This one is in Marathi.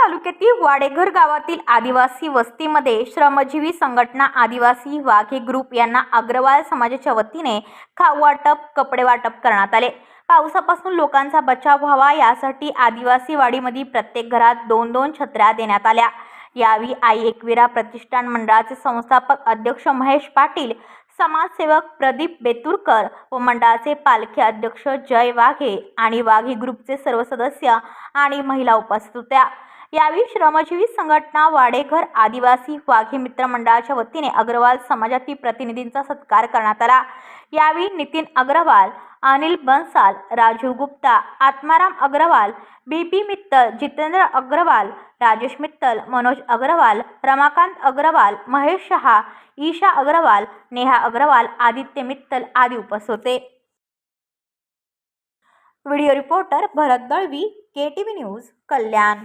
तालुक्यातील वाडेघर गावातील आदिवासी वस्तीमध्ये श्रमजीवी संघटना आदिवासी वाघे ग्रुप यांना अग्रवाल समाजाच्या वतीने खाऊ वाटप कपडे वाटप करण्यात आले. पावसापासून लोकांचा बचाव व्हावा यासाठी आदिवासी वाडीमध्ये प्रत्येक घरात दोन दोन छत्र्या देण्यात आल्या. यावेळी आई एकविरा प्रतिष्ठान मंडळाचे संस्थापक अध्यक्ष महेश पाटील समाजसेवक प्रदीप बेतुरकर व मंडळाचे पालखी अध्यक्ष जय वाघे आणि वाघे ग्रुपचे सर्व सदस्य आणि महिला उपस्थित होत्या. यावेळी श्रमजीवी संघटना वाडेघर आदिवासी वाघे मित्र मंडळाच्या वतीने अग्रवाल समाजातील प्रतिनिधींचा सत्कार करण्यात आला. यावेळी नितीन अग्रवाल अनिल बन्साल राजू गुप्ता आत्माराम अग्रवाल बी पी मित्तल जितेंद्र अग्रवाल राजेश मित्तल मनोज अग्रवाल रमाकांत अग्रवाल महेश शहा ईशा अग्रवाल नेहा अग्रवाल आदित्य मित्तल आदी उपस्थित होते. Video reporter Bharat Dalvi K T V news Kalyan.